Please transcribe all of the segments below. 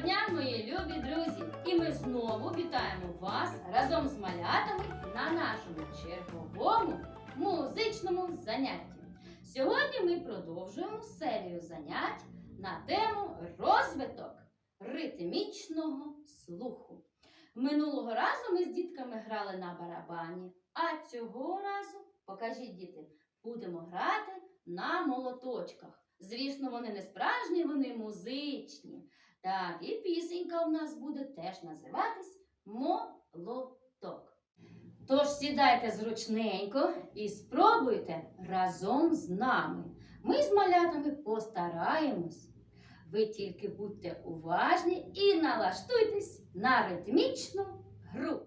дня, мої любі друзі! І ми знову вітаємо вас разом з малятами на нашому черговому музичному занятті. Сьогодні ми продовжуємо серію занять на тему розвиток ритмічного слуху. Минулого разу ми з дітками грали на барабані, а цього разу, покажіть діти, будемо грати на молоточках. Звісно, вони не справжні, вони музичні. Так, і пісенька у нас буде теж називатись молоток. Тож сідайте зручненько і спробуйте разом з нами. Ми з малятами постараємось. Ви тільки будьте уважні і налаштуйтесь на ритмічну гру.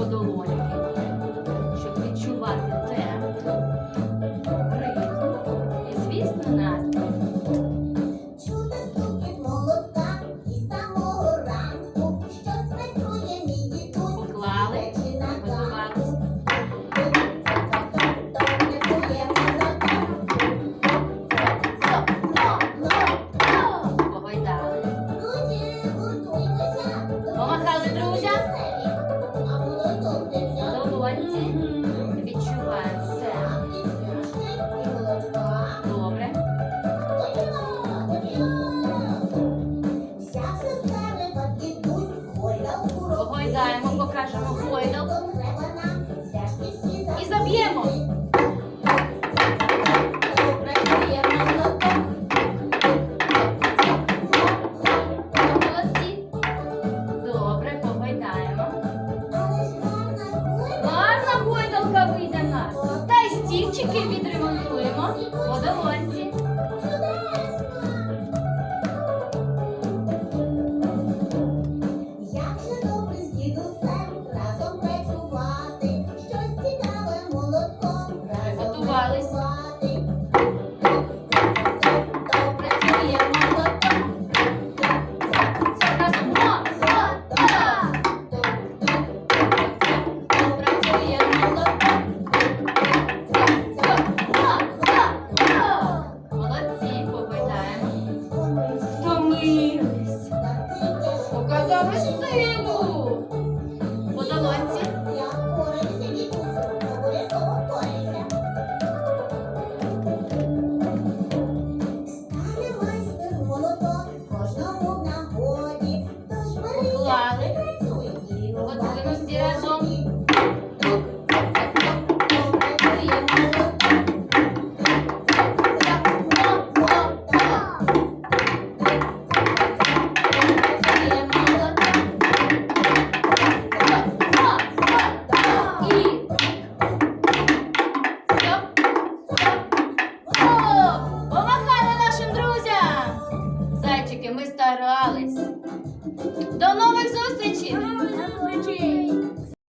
Трішечки Ж гарна гойда. Гарна гойдалка вийде нас. Та й стільчики відремонтуємо по долонці. Молоток. Молодці. Втомились. Показали силу. По долонці. Vitor Wallace. nome